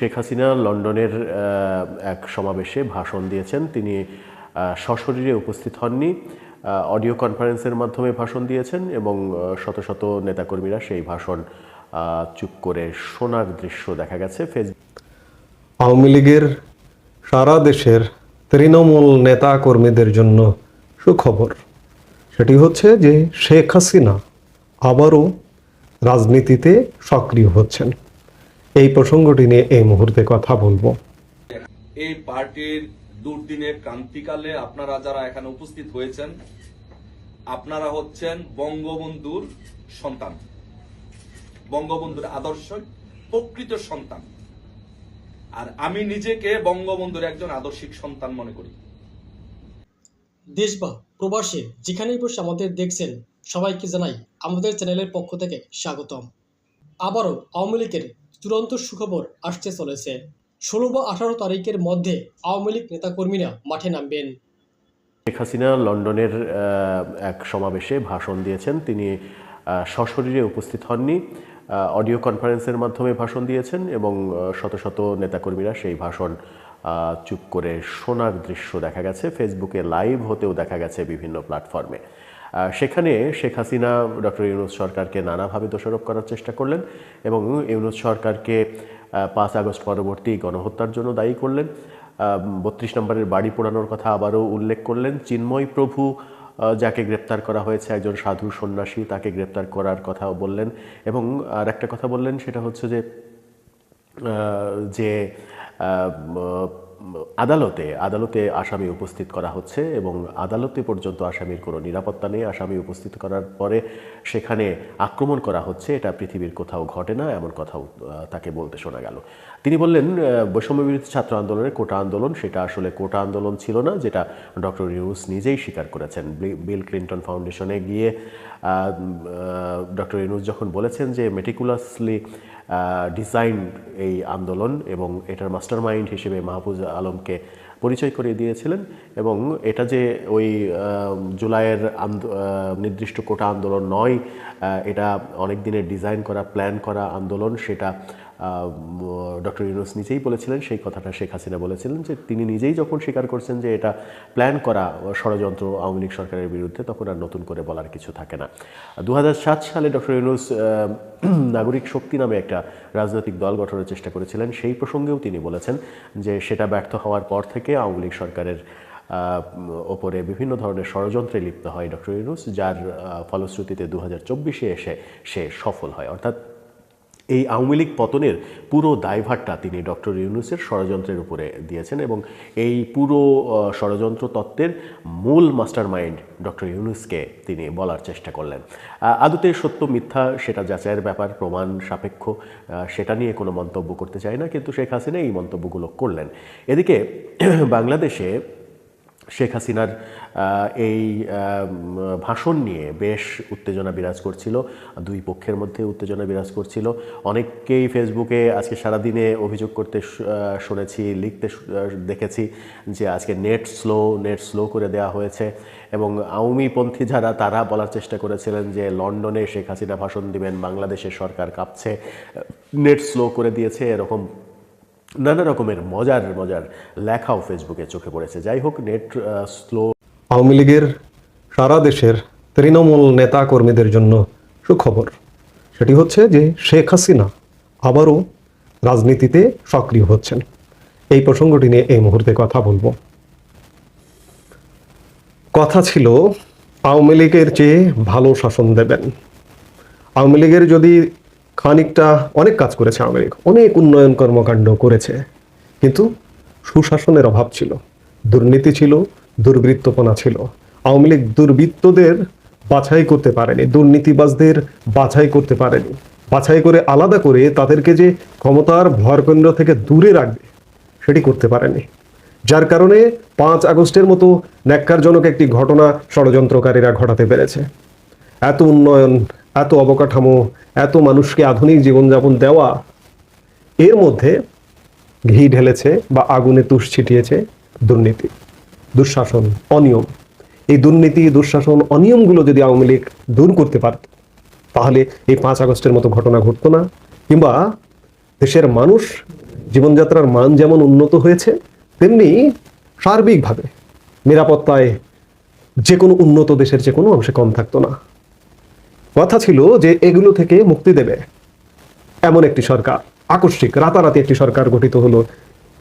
শেখ হাসিনা লন্ডনের এক সমাবেশে ভাষণ দিয়েছেন। তিনি সশরীরে উপস্থিত হননি। অডিও কনফারেন্সের মাধ্যমে ভাষণ দিয়েছেন এবং শত শত নেতাকর্মীরা সেই ভাষণ চুপ করে শোনার দৃশ্য দেখা গেছে। ফেসবুক আওয়ামী লীগের সারা দেশের তৃণমূল নেতা কর্মীদের জন্য সুখবর। সেটি হচ্ছে যে শেখ হাসিনা আবারও রাজনীতিতে সক্রিয় হচ্ছেন। এই প্রসঙ্গটি নিয়ে এই মুহূর্তে কথা বলব। এই পার্টির দুর্দিনের ক্রান্তিকালে আপনারা যারা এখানে উপস্থিত হয়েছেন আপনারা হচ্ছেন বঙ্গবন্ধুর সন্তান। বঙ্গবন্ধুর আদর্শ প্রকৃত সন্তান। আর আমি নিজেকে বঙ্গবন্ধুর একজন আদর্শিক সন্তান মনে করি। দেশ বা প্রবাসে যেখানেই বসে আমাদের দেখছেন সবাইকে জানাই আমাদের চ্যানেলের পক্ষ থেকে স্বাগতম। আবারও আওয়ামী লীগের চূড়ান্ত সুখবর আসতে চলেছে। ষোলো বা আঠারো তারিখের মধ্যে আওয়ামী লীগ নেতাকর্মীরা মাঠে নামবেন। শেখ হাসিনা লন্ডনের এক সমাবেশে ভাষণ দিয়েছেন। তিনি সশরীরে উপস্থিত হননি। অডিও কনফারেন্সের মাধ্যমে ভাষণ দিয়েছেন এবং শত শত নেতাকর্মীরা সেই ভাষণ চুপ করে শোনার দৃশ্য দেখা গেছে। ফেসবুকে লাইভ হতেও দেখা গেছে বিভিন্ন প্ল্যাটফর্মে। সেখানে শেখ হাসিনা, ডক্টর ইউনুস সরকারকে নানাভাবে দোষারোপ করার চেষ্টা করলেন এবং ইউনুস সরকারকে পাঁচ আগস্ট পরবর্তী গণহত্যার জন্য দায়ী করলেন। বত্রিশ নম্বরের বাড়ি পোড়ানোর কথা আবারও উল্লেখ করলেন। চিন্ময় প্রভু যাকে গ্রেপ্তার করা হয়েছে, একজন সাধু সন্ন্যাসী, তাকে গ্রেপ্তার করার কথাও বললেন। এবং আর একটা কথা বললেন, সেটা হচ্ছে যে যে আদালতে আদালতে আসামি উপস্থিত করা হচ্ছে এবং আদালতে পর্যন্ত আসামির কোনো নিরাপত্তা নেই। আসামি উপস্থিত করার পরে সেখানে আক্রমণ করা হচ্ছে। এটা পৃথিবীর কোথাও ঘটে না এমন কথাও তাকে বলতে শোনা গেল। তিনি বললেন আহ, বৈষম্য বিরোধী ছাত্র আন্দোলনের কোটা আন্দোলন সেটা আসলে কোটা আন্দোলন ছিল না যেটা ডক্টর ইউনুস নিজেই স্বীকার করেছেন। বিল ক্লিন্টন ফাউন্ডেশনে গিয়ে ডক্টর ইউনুস যখন বলেছেন যে মেটিকুলাসলি ডিজাইন এই আন্দোলন এবং এটার মাস্টার মাইন্ড হিসেবে মাহফুজ আলমকে পরিচয় করিয়ে দিয়েছিলেন এবং এটা যে ওই জুলাইয়ের নির্দিষ্ট কোটা আন্দোলন নয় এটা অনেক দিনের ডিজাইন করা, প্ল্যান করা আন্দোলন, সেটা ডক্টর ইউনুস নিজেই বলেছিলেন, সেই কথাটা শেখ হাসিনা বলেছিলেন যে তিনি নিজেই যখন স্বীকার করছেন যে এটা প্ল্যান করা ষড়যন্ত্র আওয়ামী লীগ সরকারের বিরুদ্ধে, তখন আর নতুন করে বলার কিছু থাকে না। দু হাজার সাত সালে ডক্টর ইউনুস নাগরিক শক্তি নামে একটা রাজনৈতিক দল গঠনের চেষ্টা করেছিলেন, সেই প্রসঙ্গেও তিনি বলেছেন যে সেটা ব্যর্থ হওয়ার পর থেকে আওয়ামী লীগ সরকারের ওপরে বিভিন্ন ধরনের ষড়যন্ত্রে লিপ্ত হয় ডক্টর ইউনুস, যার ফলশ্রুতিতে দু হাজার এসে সে সফল হয়। অর্থাৎ এই আওয়ামী লীগ পতনের পুরো দায়ভারটা তিনি ডক্টর ইউনুসের ষড়যন্ত্রের উপরে দিয়েছেন এবং এই পুরো ষড়যন্ত্র তত্ত্বের মূল মাস্টার মাইন্ড ডক্টর ইউনুসকে তিনি বলার চেষ্টা করলেন। আদতে সত্য মিথ্যা সেটা যাচাইয়ের ব্যাপার, প্রমাণ সাপেক্ষ সেটা নিয়ে কোনো মন্তব্য করতে চাই না, কিন্তু শেখ হাসিনা এই মন্তব্যগুলো করলেন। এদিকে বাংলাদেশে শেখ হাসিনার এই ভাষণ নিয়ে বেশ উত্তেজনা বিরাজ করছিল, দুই পক্ষের মধ্যে উত্তেজনা বিরাজ করছিল। অনেককেই ফেসবুকে আজকে সারাদিনে অভিযোগ করতে শুনেছি, লিখতে দেখেছি যে আজকে নেট স্লো নেট স্লো করে দেওয়া হয়েছে এবং আওয়ামীপন্থী যারা, তারা বলার চেষ্টা করেছিলেন যে লন্ডনে শেখ হাসিনা ভাষণ দিবেন, বাংলাদেশের সরকার কাঁপছে নেট স্লো করে দিয়েছে, এরকম নানা রকমের মজার মজার লেখাও ফেসবুকে চোখে পড়েছে। যাই হোক, নেট স্লো আওয়ামী লীগের সারা দেশের তৃণমূল নেতা কর্মীদের জন্য সুখবর। সেটি হচ্ছে যে শেখ হাসিনা আবারও রাজনীতিতে সক্রিয় হচ্ছেন। এই প্রসঙ্গটি নিয়ে এই মুহূর্তে কথা বলব। কথা ছিল, আওয়ামী লীগের চেয়ে ভালো শাসন দেবেন। আওয়ামী লীগের যদি খানিকটা অনেক কাজ করেছে লীগ, অনেক উন্নয়ন কর্মকাণ্ড করেছে। কিন্তু সুশাসনের অভাব ছিল, দুর্নীতি ছিল, দুর্বৃত্তপনা ছিল। আওয়ামী লীগ দুর্বৃত্তদের বাছাই করতে পারেনি, দুর্নীতিবাজদের বাছাই করতে পারেনি। বাছাই করে আলাদা করে তাদেরকে যে ক্ষমতার ভরকেন্দ্র থেকে দূরে রাখবে, সেটি করতে পারেনি। যার কারণে পাঁচ আগস্টের মতো ন্যাক্কারজনক একটি ঘটনা ষড়যন্ত্রকারীরা ঘটাতে পেরেছে। এত উন্নয়ন এত অবকাঠামো, এত মানুষকে আধুনিক জীবনযাপন দেওয়া, এর মধ্যে ঘি ঢেলেছে বা আগুনে তুষ ছিটিয়েছে দুর্নীতি, দুঃশাসন, অনিয়ম। এই দুর্নীতি, দুঃশাসন, অনিয়মগুলো যদি আওয়ামী লীগ দূর করতে পারত, তাহলে এই পাঁচ আগস্টের মতো ঘটনা ঘটতো না। কিংবা দেশের মানুষ জীবনযাত্রার মান যেমন উন্নত হয়েছে, তেমনি সার্বিকভাবে নিরাপত্তায় যে কোনো উন্নত দেশের যে কোনো অংশে কম থাকতো না। কথা ছিল যে এগুলো থেকে মুক্তি দেবে। এমন একটি সরকার, আকস্মিক, রাতারাতি একটি সরকার গঠিত হলো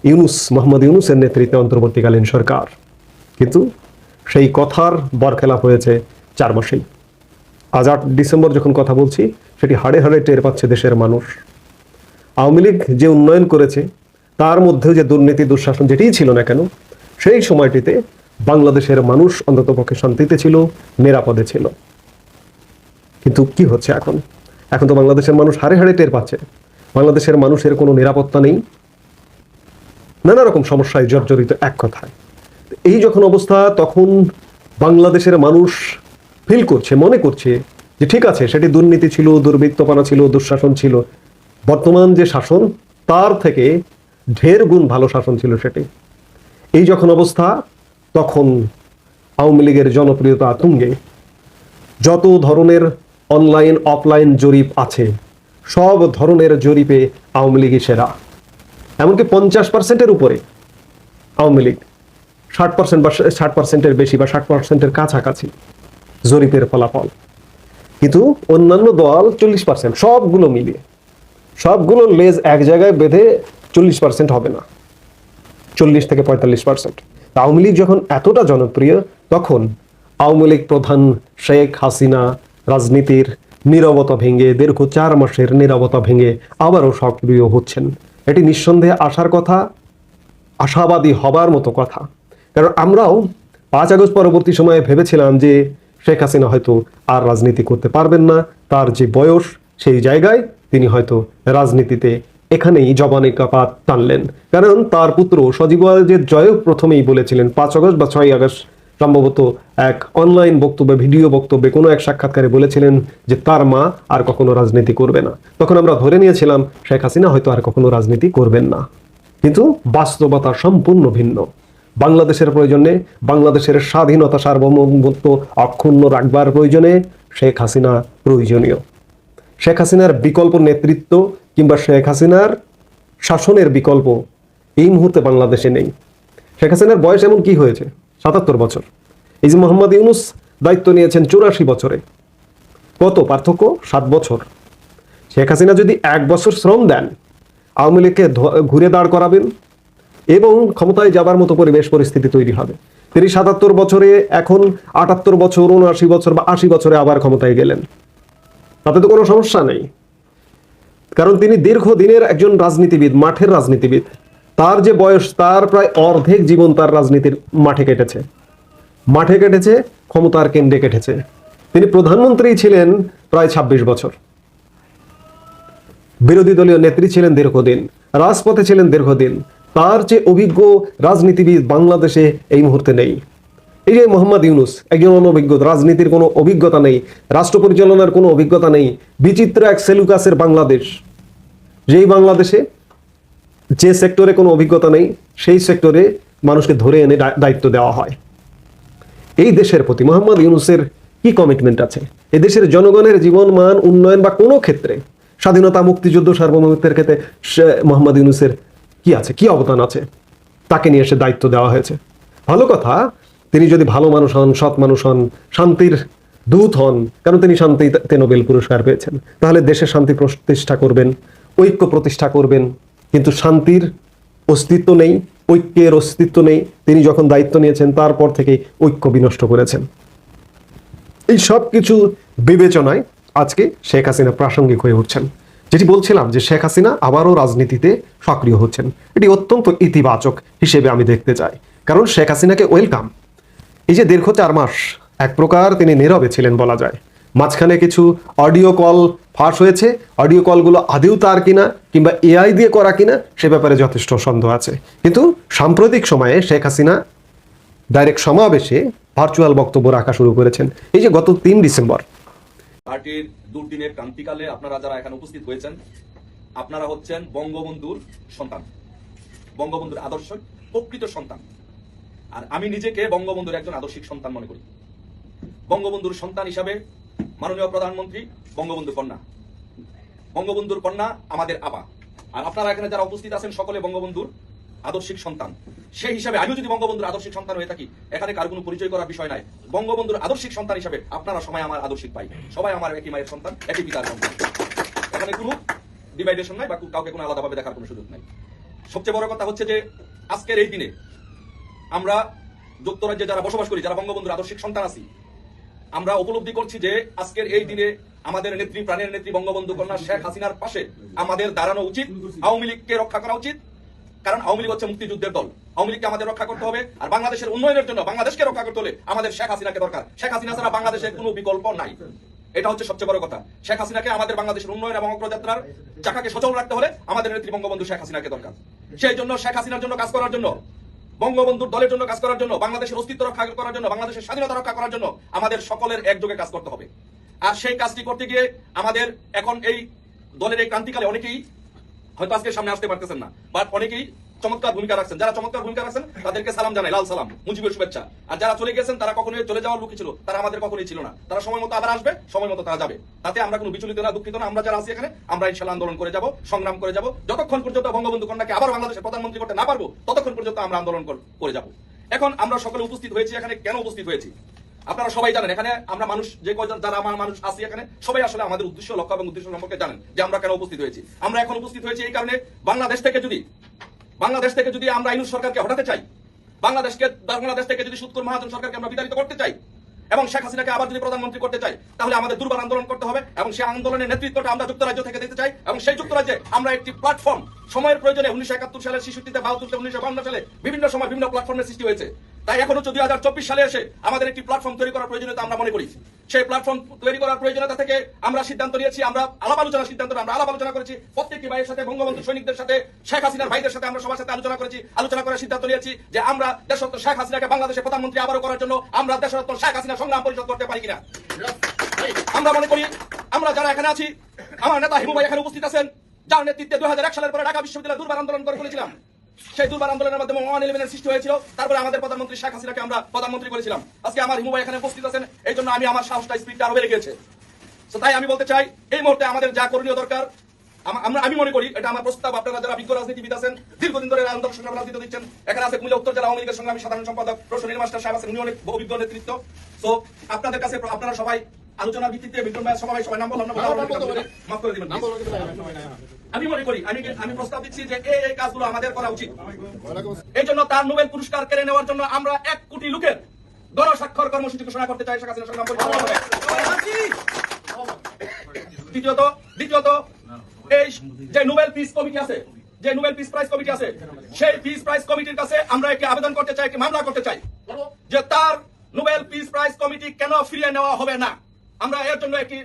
ইউনুস, মোহাম্মদ ইউনুসের নেতৃত্বে অন্তর্বর্তীকালীন সরকার। কিন্তু সেই কথার বরখেলাপ হয়েছে চার মাসেই। আজ আট ডিসেম্বর যখন কথা বলছি, সেটি হাড়ে হাড়ে টের পাচ্ছে দেশের মানুষ। আওয়ামী লীগ যে উন্নয়ন করেছে, তার মধ্যেও যে দুর্নীতি, দুঃশাসন যেটিই ছিল না কেন, সেই সময়টিতে বাংলাদেশের মানুষ অন্ততপক্ষে শান্তিতে ছিল, নিরাপদে ছিল। কিন্তু কি হচ্ছে এখন? এখন তো বাংলাদেশের মানুষ হাড়ে হাড়ে টের পাচ্ছে। বাংলাদেশের মানুষের কোনো নিরাপত্তা নেই। নানা রকম সমস্যায় জর্জরিত এক কথায়। এই যখন অবস্থা, তখন বাংলাদেশের মানুষ ফিল করছে, মনে করছে যে ঠিক আছে, সেটি দুর্নীতি ছিল, দুর্বৃত্তপনা ছিল, দুঃশাসন ছিল। বর্তমান যে শাসন, তার থেকে ঢের গুণ ভালো শাসন ছিল সেটি। এই যখন অবস্থা, তখন আওয়ামী লীগের জনপ্রিয়তা তুঙ্গে। যত ধরনের অনলাইন, অফলাইন জরিপ আছে। সব ধরনের জরিপে আওয়ামী লীগই সেরা। এমনকি পঞ্চাশ পার্সেন্টের উপরে আওয়ামী লীগ। ষাট পার্সেন্ট বা ষাট পার্সেন্টের বেশি বা ষাট পার্সেন্টের কাছাকাছি জরিপের ফলাফল। কিন্তু অন্যান্য দল চল্লিশ পার্সেন্ট সবগুলো মিলিয়ে। সবগুলো লেজ এক জায়গায় বেঁধে চল্লিশ পার্সেন্ট হবে না। চল্লিশ থেকে পঁয়তাল্লিশ পার্সেন্ট আওয়ামী লীগ যখন এতটা জনপ্রিয়, তখন আওয়ামী লীগ প্রধান শেখ হাসিনা রাজনীতির নীরবতা ভেঙে, দীর্ঘ চার মাসের নীরবতা ভেঙে আবারও সক্রিয় হচ্ছেন। এটি নিঃসন্দেহে আসার কথা, আশাবাদী হবার মতো কথা। কারণ আমরাও পাঁচ আগস্ট পরবর্তী সময়ে ভেবেছিলাম যে শেখ হাসিনা হয়তো আর রাজনীতি করতে পারবেন না। তার যে বয়স, সেই জায়গায় তিনি হয়তো রাজনীতিতে এখানেই জবানে কাপাত টানলেন। কারণ তার পুত্র সজীব জয়ও প্রথমেই বলেছিলেন, পাঁচ আগস্ট বা ছয় আগস্ট সম্ভবত এক অনলাইন বক্তব্যে ভিডিও বক্তব্যে কোনো এক সাক্ষাৎকারে বলেছিলেন যে তার মা আর কখনো রাজনীতি করবে না। তখন আমরা ধরে নিয়েছিলাম, শেখ হাসিনা হয়তো আর কখনো রাজনীতি করবেন না। কিন্তু বাস্তবতা সম্পূর্ণ ভিন্ন। বাংলাদেশের প্রয়োজনে, বাংলাদেশের স্বাধীনতা সার্বভৌমত্ব অক্ষুণ্ণ রাখবার প্রয়োজনে শেখ হাসিনা প্রয়োজনীয়। শেখ হাসিনার বিকল্প নেতৃত্ব কিংবা শেখ হাসিনার শাসনের বিকল্প এই মুহূর্তে বাংলাদেশে নেই। শেখ হাসিনার বয়স এমন কি হয়েছে? সাতাত্তর বছর। এই যে মোহাম্মদ ইউনুস দায়িত্ব নিয়েছেন চুরাশি বছরে। কত পার্থক্য? সাত বছর। শেখ হাসিনা যদি এক বছর শ্রম দেন, আওয়ামী লীগকে ঘুরে দাঁড় করাবেন এবং ক্ষমতায় যাবার মতো পরিবেশ পরিস্থিতি তৈরি হবে। তিনি সাতাত্তর বছরে, এখন আটাত্তর বছর, উনআশি বছর বা আশি বছরে আবার ক্ষমতায় গেলেন। তাতে তো কোনো সমস্যা নেই। কারণ তিনি দীর্ঘদিনের একজন রাজনীতিবিদ, মাঠের রাজনীতিবিদ। তার যে বয়স, তার প্রায় অর্ধেক জীবন তার রাজনীতির মাঠে কেটেছে। মাঠে কেটেছে, ক্ষমতার কেন্দ্রে কেটেছে। তিনি প্রধানমন্ত্রী ছিলেন প্রায় ২৬ বছর। বিরোধী দলীয় নেত্রী ছিলেন দীর্ঘদিন, রাজপথে ছিলেন দীর্ঘদিন। তার যে অভিজ্ঞ রাজনীতিবিদ বাংলাদেশে এই মুহূর্তে নেই। এই যে মোহাম্মদ ইউনুস, একজন অনভিজ্ঞ, রাজনীতির কোনো অভিজ্ঞতা নেই, রাষ্ট্র পরিচালনার কোনো অভিজ্ঞতা নেই, বিচিত্র এক সেলুকাসের বাংলাদেশ। যেই বাংলাদেশে যে সেক্টরে কোনো অভিজ্ঞতা নেই, সেই সেক্টরে মানুষকে ধরে এনে দায়িত্ব দেওয়া হয়। এই দেশের প্রতি মোহাম্মদ ইউনুসের কি কমিটমেন্ট আছে? এই দেশের জনগণের জীবন, মান, উন্নয়ন বা কোনো ক্ষেত্রে স্বাধীনতা, মুক্তিযুদ্ধ, সার্বভৌমত্বের ক্ষেত্রে মোহাম্মদ ইউনুসের কি আছে? কি অবদান আছে? তাকে নিয়ে এসে দায়িত্ব দেওয়া হয়েছে। ভালো কথা, তিনি যদি ভালো মানুষ হন, সৎ মানুষ হন, শান্তির দূত হন কারণ তিনি শান্তিতে নোবেল পুরস্কার পেয়েছেন? তাহলে দেশের শান্তি প্রতিষ্ঠা করবেন, ঐক্য প্রতিষ্ঠা করবেন। কিন্তু শান্তির অস্তিত্ব নেই, ঐক্যের অস্তিত্ব নেই। তিনি যখন দায়িত্ব নিয়েছেন, তারপর থেকে ঐক্য বিনষ্ট করেছেন। এই সব কিছু বিবেচনায় আজকে শেখ হাসিনা প্রাসঙ্গিক হয়ে উঠছেন। যেটি বলছিলাম যে শেখ হাসিনা আবারও রাজনীতিতে সক্রিয় হচ্ছেন। এটি অত্যন্ত ইতিবাচক হিসেবে আমি দেখতে চাই। কারণ শেখ হাসিনাকে ওয়েলকাম এই যে দীর্ঘ চার মাস, এক প্রকার তিনি নীরবে ছিলেন বলা যায়। মাঝখানে কিছু অডিও কল ফাঁস হয়েছে। অডিও কলগুলো আদেও তার কিনা কিংবা এআই দিয়ে করা কিনা, সে ব্যাপারে যথেষ্ট সন্দেহ আছে। কিন্তু সাম্প্রতিক সময়ে শেখ হাসিনা ডাইরেক্ট সমাবেশে ভার্চুয়াল বক্তব্য রাখা শুরু করেছেন। এই যে গত তিন ডিসেম্বর। পার্টির দুর্দিনের ক্রান্তিকালে আপনারা যারা এখানে উপস্থিত হয়েছেন, আপনারা হচ্ছেন বঙ্গবন্ধুর সন্তান। বঙ্গবন্ধুর আদর্শ, প্রকৃত সন্তান। আর আমি নিজেকে বঙ্গবন্ধুর একজন আদর্শিক সন্তান মনে করি। বঙ্গবন্ধুর সন্তান হিসাবে মাননীয় প্রধানমন্ত্রী বঙ্গবন্ধু কন্যা। বঙ্গবন্ধুর কন্যা আমাদের আবা। আর আপনারা এখানে যারা উপস্থিত আছেন সকলে বঙ্গবন্ধুর আদর্শিক সন্তান। সেই হিসাবে আমিও যদি বঙ্গবন্ধুর আদর্শিক সন্তান হয়ে থাকি, এখানে কার কোনো পরিচয় করার বিষয় নাই। বঙ্গবন্ধুর আদর্শিক সন্তান হিসাবে আপনারা সবাই আমার আদর্শিক পাই সবাই আমার একই মায়ের সন্তান, একই পিতার সন্তান। এখানে কোনো ডিভাইডেশন নাই বা কাউকে কোনো আলাদাভাবে দেখার কোনো সুযোগ নাই। সবচেয়ে বড় কথা হচ্ছে যে, আজকের এই দিনে আমরা যুক্তরাজ্যে যারা বসবাস করি, যারা বঙ্গবন্ধুর আদর্শিক সন্তান আছি আমরা উপলব্ধি করছি যে আজকের এই দিনে আমাদের নেত্রী, প্রাণের নেত্রী, বঙ্গবন্ধু কন্যা শেখ হাসিনার পাশে আমাদের দাঁড়ানো উচিত, আওয়ামী লীগকে রক্ষা করা উচিত। কারণ আওয়ামী লীগ হচ্ছে মুক্তিযুদ্ধের দল। আওয়ামী লীগকে আমাদের রক্ষা করতে হবে আর বাংলাদেশের উন্নয়নের জন্য বাংলাদেশকে রক্ষা করতে হলে আমাদের শেখ হাসিনাকে দরকার। শেখ হাসিনা ছাড়া বাংলাদেশের কোনো বিকল্প নাই। এটা হচ্ছে সবচেয়ে বড় কথা। শেখ হাসিনাকে আমাদের বাংলাদেশের উন্নয়ন এবং অগ্রযাত্রার চাকাকে সচল রাখতে হলে আমাদের নেত্রী বঙ্গবন্ধু শেখ হাসিনাকে দরকার। সেই জন্য শেখ হাসিনার জন্য কাজ করার জন্য বঙ্গবন্ধুর দলের জন্য কাজ করার জন্য, বাংলাদেশের অস্তিত্ব রক্ষা করার জন্য, বাংলাদেশের স্বাধীনতা রক্ষা করার জন্য আমাদের সকলের একযোগে কাজ করতে হবে। আর সেই কাজটি করতে গিয়ে আমাদের এখন এই দলের এই ক্রান্তিকালে অনেকেই হয়তো আজকে সামনে আসতে পারতেছেন না বাট অনেকেই চমৎকার ভূমিকা রাখছেন। যারা চমৎকার ভূমিকা রাখছেন, তাদেরকে সালাম জানাই, লাল সালাম, মুজিবের শুভেচ্ছা। আর যারা চলে গেছেন, তারা কখনোই চলে যাওয়ার লোকই ছিল, তারা আমাদের কখনোই ছিল না। তারা সময় মতো আবার আসবে, সময় মতো তারা যাবে। তাতে আমরা কোনো বিচলিত না, দুঃখিত না, আমরা যারা আছি এখানে, আমরা ইনশাল্লাহ আন্দোলন করে যাব, সংগ্রাম করে যাব। যতক্ষণ পর্যন্ত বঙ্গবন্ধু কন্যাকে আবার বাংলাদেশের প্রধানমন্ত্রী করতে না পারব, ততক্ষণ পর্যন্ত আমরা আন্দোলন করে যাব। এখন আমরা সকলে উপস্থিত হয়েছি এখানে, কেন উপস্থিত হয়েছি? আপনারা সবাই জানেন, এখানে আমরা মানুষ, যে কয়জন, যারা আমার মানুষ আছি এখানে, সবাই আসলে আমাদের উদ্দেশ্য, লক্ষ্য এবং উদ্দেশ্য সম্পর্কে জানেন যে আমরা কেন উপস্থিত হয়েছি। আমরা এখন উপস্থিত হয়েছি এই কারণে বাংলাদেশ থেকে যদি বাংলাদেশ থেকে যদি আমরা ইনুস সরকারকে হটাতে চাই, বাংলাদেশকে, বাংলাদেশ থেকে যদি সুৎকর মহাজন সরকারকে আমরা বিতাড়িত করতে চাই, এবং শেখ হাসিনাকে আবার যদি প্রধানমন্ত্রী করতে চাই, তাহলে আমাদের দুর্বার আন্দোলন করতে হবে, এবং সেই আন্দোলনের নেতৃত্বটা আমরা যুক্তরাজ্য থেকে দিতে চাই, এবং সেই যুক্তরাজ্যে আমরা একটি প্ল্যাটফর্ম সময়ের প্রয়োজনে উনিশশো একাত্তর সালের শিশুটিতে বাহাত্তর উনিশশো বান্ন সালে বিভিন্ন সময় বিভিন্ন প্ল্যাটফর্মের সৃষ্টি হয়েছে। তাই এখন হচ্ছে দুই হাজার চব্বিশ সালে এসে আমাদের একটি প্ল্যাটফর্ম তৈরি করার প্রয়োজনীয়তা আমরা মনে করি, সেই প্ল্যাটফর্ম তৈরি করার প্রয়োজনীয়তা থেকে আমরা সিদ্ধান্ত নিয়েছি, আমরা আলাপ আলোচনার সিদ্ধান্ত আমরা আলাপ আলোচনা করেছি। প্রত্যেকটি ভাইয়ের সাথে, বঙ্গবন্ধু সৈনিকদের সাথে, শেখ হাসিনার ভাইদের সাথে আমরা সবার সাথে আলোচনা করেছি, আলোচনা করার সিদ্ধান্ত নিয়েছি যে আমরা দেশরত্ন শেখ হাসিনাকে বাংলাদেশের প্রধানমন্ত্রী আবারও করার জন্য আমরা দেশরত্ন শেখ হাসিনা সংগ্রাম পরিষদ করতে পারি কিনা। আমরা মনে করি, আমরা যারা এখানে আছি, আমার নেতা হিমু ভাই এখানে উপস্থিত আছেন, যার নেতৃত্বে দু হাজার এক সালের পরে ঢাকা বিশ্ববিদ্যালয় দুর্বার আন্দোলন করে ফেলেছিলাম সেই দুর্বার আন্দোলনের মাধ্যমে ওয়ান ইলেভেনের সৃষ্টি হয়েছিল। তারপরে আমাদের প্রধানমন্ত্রী শেখ হাসিনাকে আমরা প্রধানমন্ত্রী করেছিলাম। আজকে আমার হিমু ভাই এখানে উপস্থিত আছেন, এই জন্য আমি আমার সাহসটা স্পিডটা আরও বেড়ে গেছে তাই আমি বলতে চাই, এই মুহূর্তে আমাদের যা করণীয় দরকার আমরা আমি মনে করি এটা আমার প্রস্তাব, আপনারা যারা বিজ্ঞ রাজনীতিবিদ আছেন, দীর্ঘদিন ধরে আন্দোলন সংগ্রাম রাজনীতি দিচ্ছেন। এখানে আছে কুমিল্লা উত্তর জেলা আওয়ামী লীগের সংগ্রামী সাধারণ সম্পাদক রোশনীল মাস্টার সাহেব আছেন, উনি অনেক অভিজ্ঞ নেতৃত্ব। তো আপনাদের কাছে, আপনারা সবাই আলোচনার ভিত্তিতে বিক্রম ভাই সবাই সবাই নাম বললাম না মাফ করে দিবেন আমি মনে করি আমি আমি প্রস্তাব দিচ্ছি যে এই এই কাজগুলো আমাদের করা উচিত। এই জন্য তার নোবেল পুরস্কার কেড়ে নেওয়ার জন্য আমরা এক কোটি লোকের গণস্বাক্ষর কর্মসূচি ঘোষণা করতে চাই। শেখ হাসিনা দ্বিতীয়ত দ্বিতীয়ত এই যে নোবেল পিস কমিটি আছে যে নোবেল পিস প্রাইজ কমিটি আছে সেই পিস প্রাইজ কমিটির কাছে আমরা একটি আবেদন করতে চাই একটি মামলা করতে চাই। যে তার নোবেল পিস প্রাইজ কমিটি কেন ফিরিয়ে নেওয়া হবে না? আমরা এর জন্য একটি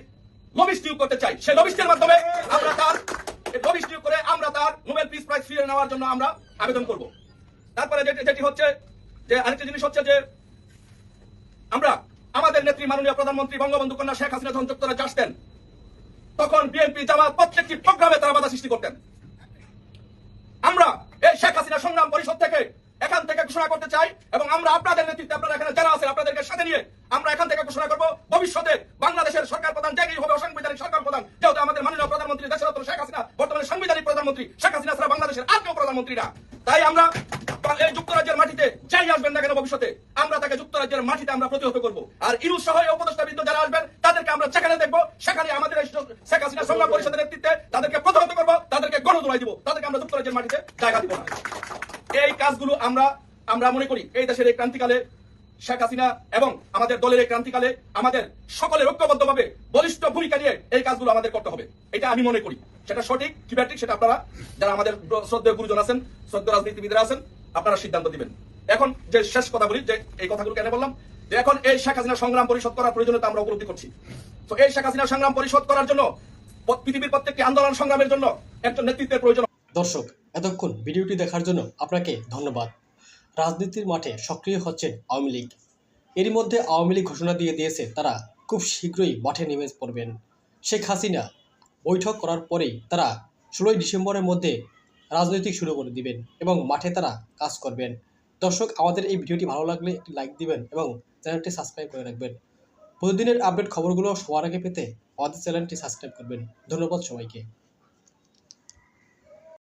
লবিস্ট নিয়োগ করতে চাই। সেই লবিস্টের মাধ্যমে আমরা তার লবিস্ট নিয়োগ করে আমরা তার নোবেল পিস প্রাইজ ফিরে নেওয়ার জন্য আমরা আবেদন করব। তারপরে যেটি হচ্ছে যে আরেকটি জিনিস হচ্ছে যে আমরা আমাদের নেত্রী মাননীয় প্রধানমন্ত্রী বঙ্গবন্ধু কন্যা শেখ হাসিনা যখন যুক্তরাজ্যে আসতেন, তখন বিএনপি জামাত প্রত্যেকটি প্রোগ্রামে তারা বাধা সৃষ্টি করতেন। আমরা এই শেখ হাসিনা সংগ্রাম পরিষদ থেকে এখান থেকে ঘোষণা করতে চাই এবং আমরা আপনাদের নেতৃত্বে, আপনারা এখানে যারা আছেন, আপনাদেরকে সাথে নিয়ে আমরা এখান থেকে ঘোষণা করব। ভবিষ্যতে বাংলাদেশের সরকার প্রধান জায়গায় হবে অসাংবিধানিক সরকার প্রধান, যেহেতু আমাদের মাননীয় প্রধানমন্ত্রী দেশরত্ন শেখ হাসিনা, বর্তমানে সাংবিধানিক প্রধানমন্ত্রী শেখ হাসিনা ছাড়া বাংলাদেশের আর কেউ প্রধানমন্ত্রী না তাই আমরা এই যুক্তরাজ্যের মাটিতে যাই আসবেন না কেন ভবিষ্যতে? আমরা তাকে যুক্তরাজ্যের মাটিতে আমরা প্রতিহত করব। আর ইরু সহ এই উপদেষ্টাবৃন্দ যারা আসবেন, তাদেরকে আমরা সেখানে দেখব। সেখানে আমাদের শেখ হাসিনা সংগ্রাম পরিষদের নেতৃত্বে তাদেরকে প্রতিহত করব, তাদেরকে গণদোলাই দিব। তাদেরকে আমরা যুক্তরাজ্যের মাটিতে জায়গা দিব এই কাজগুলো আমরা আমরা মনে করি এই দেশের এই ক্রান্তিকালে শেখ হাসিনা এবং আমাদের দলের এই ক্রান্তিকালে আমাদের সকলের ঐক্যবদ্ধভাবে বলিষ্ঠ ভূমিকা নিয়ে এই কাজগুলো আমাদের করতে হবে। এটা আমি মনে করি। সেটা সঠিক কি ব্যাঠিক সেটা আপনারা যারা আমাদের শ্রদ্ধেয় গুরুজন আছেন শ্রদ্ধ রাজনীতিবিদরা আছেন, আপনারা সিদ্ধান্ত দিবেন। এখন যে শেষ কথা বলি, যে এই কথাগুলো কেন বললাম? যে এখন এই শেখ হাসিনা সংগ্রাম পরিষদ করার প্রয়োজনীয়তা আমরা উপলব্ধি করছি। তো এই শেখ হাসিনা সংগ্রাম পরিষদ করার জন্য পৃথিবীর প্রত্যেকটি আন্দোলন সংগ্রামের জন্য একজন নেতৃত্বের প্রয়োজন। দর্শক, এতক্ষণ ভিডিওটি দেখার জন্য আপনাকে ধন্যবাদ। রাজনীতির মাঠে সক্রিয় হচ্ছেন আওয়ামী লীগ। এরই মধ্যে আওয়ামী লীগ ঘোষণা দিয়ে দিয়েছে তারা খুব শীঘ্রই মাঠে নেমে পড়বেন। শেখ হাসিনা বৈঠক করার পরেই তারা ষোলোই ডিসেম্বরের মধ্যে রাজনৈতিক শুরু করে দিবেন এবং মাঠে তারা কাজ করবেন। দর্শক, আমাদের এই ভিডিওটি ভালো লাগলে একটি লাইক দিবেন এবং চ্যানেলটি সাবস্ক্রাইব করে রাখবেন। প্রতিদিনের আপডেট খবরগুলো সবার আগে পেতে আমাদের চ্যানেলটি সাবস্ক্রাইব করবেন। ধন্যবাদ সবাইকে।